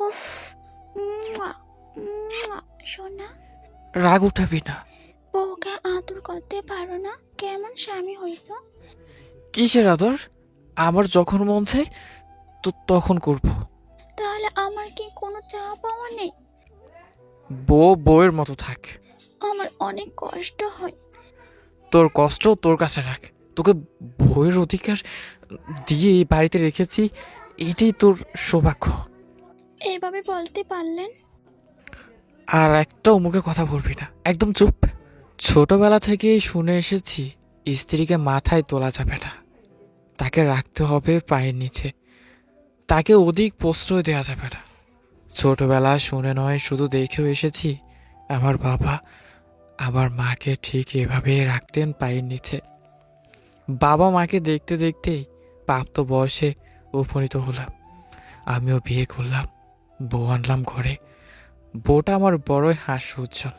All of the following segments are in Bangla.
উফ মুয়া, মুয়া, সোনা। রাগ উঠাবি না। বউকে আদর করতে পারো না? কেমন স্বামী হইছ? কিসের আদর? আমার যখন মন চায় তো তখন করব। তাহলে আমার কি কোনো চাওয়া পাওয়া নেই? বউ বউয়ের মতো থাক। আমার অনেক কষ্ট হয়। তোর কষ্ট তোর কাছে রাখ। তোকে বইয়ের অধিকার দিয়ে এই বাড়িতে রেখেছি এটাই তোর সৌভাগ্য। এইভাবে বলতে পারলেন? আর একটাও মুখে কথা বলবি না, একদম চুপ। ছোটবেলা থেকেই শুনে এসেছি, স্ত্রীকে মাথায় তোলা যাবে না। তাকে রাখতে হবে পায়ের নিচে। তাকে অধিক প্রশ্রয় দেওয়া যাবে না। ছোটবেলা শুনে নয়, শুধু দেখেও এসেছি, আমার বাবা আমার মাকে ঠিক এভাবে রাখতেন পায়ের নিচে। বাবা মাকে দেখতে দেখতেই প্রাপ্ত বয়সে উপনীত হলাম। আমিও বিয়ে করলাম। বউ আনলাম ঘরে। বউটা আমার বড়ই হাস্য উজ্জ্বল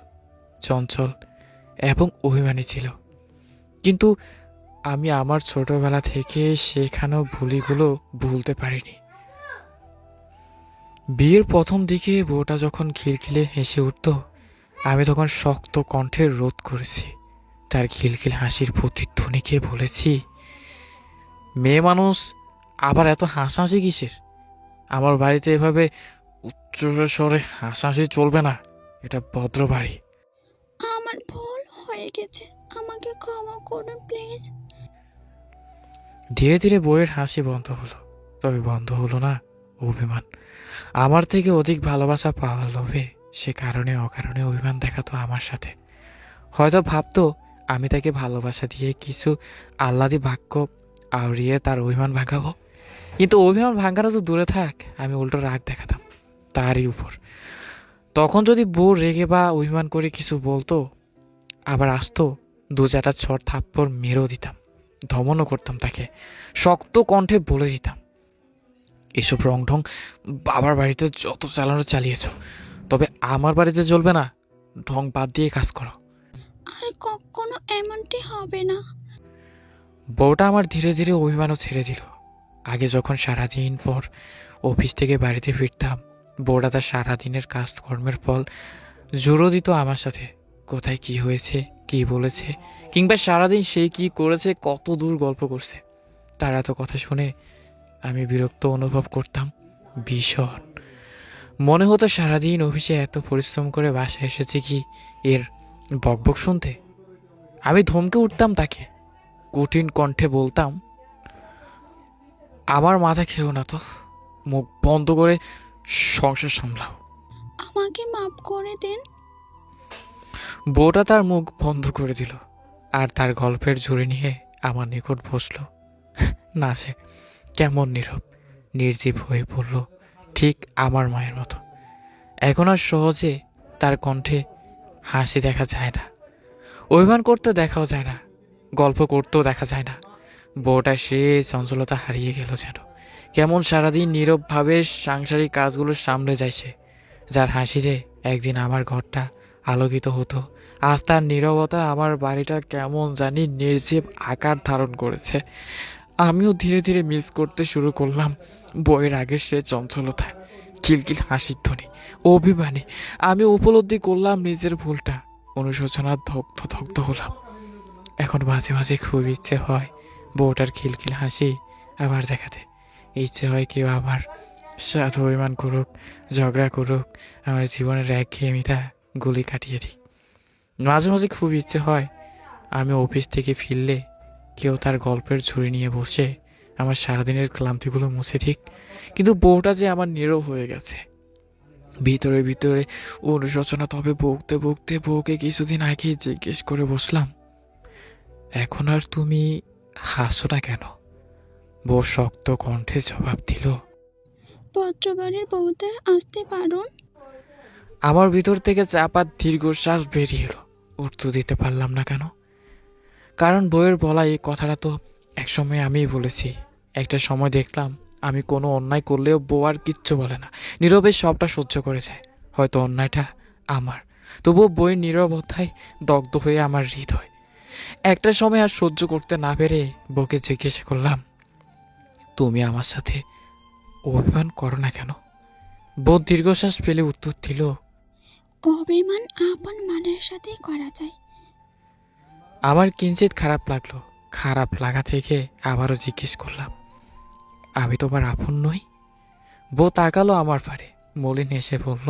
চঞ্চল এবং অভিমানী ছিল। কিন্তু আমি আমার ছোটবেলা থেকে শেখানো ভুলিগুলো ভুলতে পারিনি। বিয়ের প্রথম দিকে বউটা যখন খিলখিলে হেসে উঠত, আমি তখন শক্ত কণ্ঠে রোধ করেছি। তার খিলখিল হাসির প্রতিধ্বনিকে বলেছি, মেয়ে মানুষ আবার এত হাসাহাসি কিসের? আমার বাড়িতে এভাবে উচ্চ স্বরে হাসাহাসি চলবে না। এটা ভদ্র বাড়ি আমার ভুল হয়ে গেছে। আমাকে ক্ষমা করুন প্লিজ। ধীরে ধীরে বইয়ের হাসি বন্ধ হলো। তবে বন্ধ হলো না অভিমান। আমার থেকে অধিক ভালোবাসা পাওয়ার লোভে সে কারণে অকারণে অভিমান দেখাতো আমার সাথে। হয়তো ভাবতো আমি তাকে ভালোবাসা দিয়ে কিছু আহ্লাদি বাক্য আওড়িয়ে তার অভিমান ভাঙাবো। কিন্তু অভিমান ভাঙানো তো দূরে থাক আমি উল্টো রাগ দেখাতাম। তারই উপর। তখন যদি বউ রেগে বা অভিমান করে কিছু বলতো আবার আসতো দু চারটা ছড় থাপ্পড় মেরেও দিতাম ধমনও করতাম তাকে শক্ত কণ্ঠে বলে দিতাম এসব রং ঢং বাবার বাড়িতে যত চালানো চালিয়েছ তবে আমার বাড়িতে চলবে না ঢং বাদ দিয়ে কাজ করো। আর কখনো এমনটি হবে না। বউটা আমার ধীরে ধীরে অভিমানও ছেড়ে দিল। আগে যখন সারাদিন পর অফিস থেকে বাড়িতে ফিরতাম বউটা তার সারাদিনের কাজকর্মের ফল। জোরও দিত আমার সাথে, কোথায় কি হয়েছে, কি বলেছে, কিংবা সারাদিন সে কি করেছে, কত দূর গল্প করছে। তার এত কথা শুনে আমি বিরক্ত অনুভব করতাম, ভীষণ। মনে হতো সারাদিন অফিসে এত পরিশ্রম করে বাসায় এসেছে কি এর বকবক শুনতে। আমি ধমকে উঠতাম তাকে, কঠিন কণ্ঠে বলতাম, আমার মাথা খেও না তো, মুখ বন্ধ করে সংসার সামলাও। আমাকে মাফ করে দিন। বউটা তার মুখ বন্ধ করে দিল আর তার গল্পের ঝুড়ি নিয়ে আমার নিকট বসল। না সে কেমন নীরব নির্জীব হয়ে পড়ল ঠিক আমার মায়ের মতো। এখন আর সহজে তার কণ্ঠে হাসি দেখা যায় না অভিমান করতে দেখাও যায় না গল্প করতেও দেখা যায় না। বউটা সে চঞ্চলতা হারিয়ে গেল যেন। কেমন সারাদিন নীরবভাবে সাংসারিক কাজগুলো সামনে যাইছে। যার হাসিতে একদিন আমার ঘরটা আলোকিত হতো। আজ তার নীরবতা আমার বাড়িটা কেমন জানি নির্জীব আকার ধারণ করেছে। আমিও ধীরে ধীরে মিস করতে শুরু করলাম। বইয়ের আগে সে চঞ্চলতা কিলকিল হাসির ধ্বনি, অভিমানে। আমি উপলব্ধি করলাম নিজের ভুলটা অনুশোচনার ধগ্ধ ধগ্ধ হলাম। এখন মাঝে মাঝে খুব ইচ্ছে হয় বউটার খিলখিল হাসি আবার দেখাতে। ইচ্ছে হয় কেউ আমার সাথে অভিমান করুক, ঝগড়া করুক, আমার জীবনের এক ঘেয়েমিটা গুলি কাটিয়ে দিই মাঝে মাঝে খুব ইচ্ছে হয় আমি অফিস থেকে ফিরলে কেউ তার গল্পের ঝুড়ি নিয়ে বসে আমার সারাদিনের ক্লান্তিগুলো মুছে দিক, কিন্তু বউটা যে আমার নীরব হয়ে গেছে। ভিতরে ভিতরে অনুশোচনা, তবে বকতে বকতে বউকে কিছুদিন আগেই জিজ্ঞেস করে বসলাম, এখন আর তুমি হাসো না কেন? বউ শক্ত কণ্ঠে জবাব দিল পত্রবাড়ির বউদের আসতে পারুন। আমার ভিতর থেকে চাপার দীর্ঘশ্বাস বেরিয়ে এলো। উত্তর দিতে পারলাম না কেন? কারণ বইয়ের বলা এই কথাটা তো একসময় আমিই বলেছি। একটা সময় দেখলাম আমি কোনো অন্যায় করলেও বউ আর কিচ্ছু বলে না। নীরবে সবটা সহ্য করে যায়। হয়তো অন্যায়টা আমার। তবুও বইয়ের নীরবতায় দগ্ধ হয়ে আমার হৃদয়। একটা সময় আর সহ্য করতে না পেরে বউকে জিজ্ঞাসা করলাম তুমি আমার সাথে অভিমান করো না কেন? বোধ দীর্ঘশ্বাস পেলে উত্তর দিল অভিমান আপন মানের সাথে করা যায়। আমার কিঞ্চিত খারাপ লাগল। খারাপ লাগা থেকে আবারও জিজ্ঞেস করলাম আমি তোমার আপন নই? বউ তাকালো আমার পারে। মলিন এসে বলল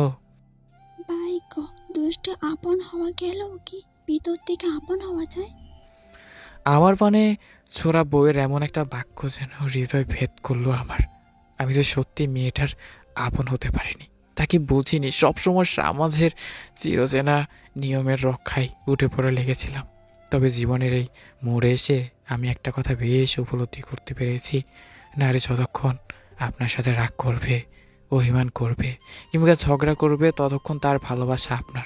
বাইক দুষ্ট আপন হওয়া গেলেও কি ভিতর থেকে আপন হওয়া যায়? আমার মানে ছোড়া বউয়ের এমন একটা বাক্য যেন হৃদয় ভেদ করল আমার। আমি তো সত্যি মেয়েটার আপন হতে পারিনি। তাকে বুঝিনি? সবসময় সমাজের চিরচেনা নিয়মের রক্ষায় উঠে পড়ে লেগেছিলাম। তবে জীবনের এই মোড়ে এসে আমি একটা কথা বেশ উপলব্ধি করতে পেরেছি। নারী যতক্ষণ আপনার সাথে রাগ করবে, অভিমান করবে, কিংবা ঝগড়া করবে, ততক্ষণ তার ভালোবাসা আপনার।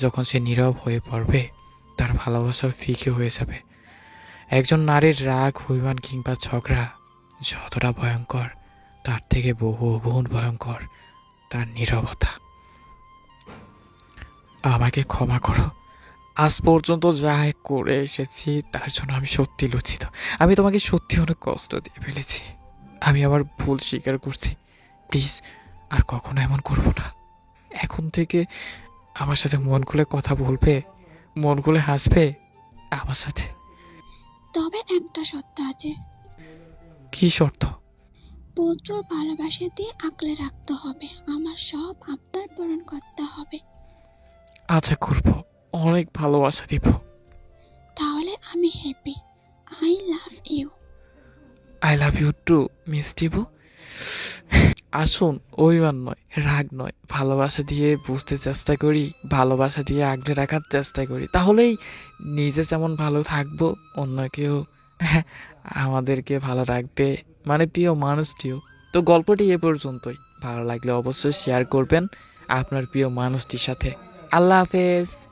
যখন সে নীরব হয়ে পড়বে, তার ভালোবাসা ফিকে হয়ে যাবে। একজন নারীর রাগ, অভিমান কিংবা ঝগড়া যতটা ভয়ঙ্কর, তার থেকে বহু গুণ ভয়ঙ্কর, তার নীরবতা। আমাকে ক্ষমা করো। আজ পর্যন্ত যা করে এসেছি, তার জন্য আমি সত্যি লজ্জিত আমি তোমাকে সত্যি অনেক কষ্ট দিয়ে ফেলেছি। আমি আমার ভুল স্বীকার করছি। প্লিজ, আর কখনো এমন করব না। এখন থেকে আমার সাথে মন খুলে কথা বলবে, মন খুলে হাসবে আমার সাথে। তবে একটা শর্ত আছে। কি শর্ত? প্রচুর ভালোবাসা দিয়ে আঁকলে রাখতে হবে। আমার সব আবদার পূরণ করতে হবে। আচ্ছা করব। অনেক ভালোবাসা দিব। তাহলে আমি happy I love you I love you too miss দিব আসুন, অভিমান নয়, রাগ নয়। ভালোবাসা দিয়ে বুঝতে চেষ্টা করি, ভালোবাসা দিয়ে আগলে রাখার চেষ্টা করি। তাহলেই নিজে যেমন ভালো থাকব, অন্য অন্যকেও আমাদেরকে ভালো রাখবে। মানে প্রিয় মানুষটিও। তো গল্পটি এ পর্যন্তই। ভালো লাগলে অবশ্যই শেয়ার করবেন আপনার প্রিয় মানুষটির সাথে। আল্লাহ হাফেজ।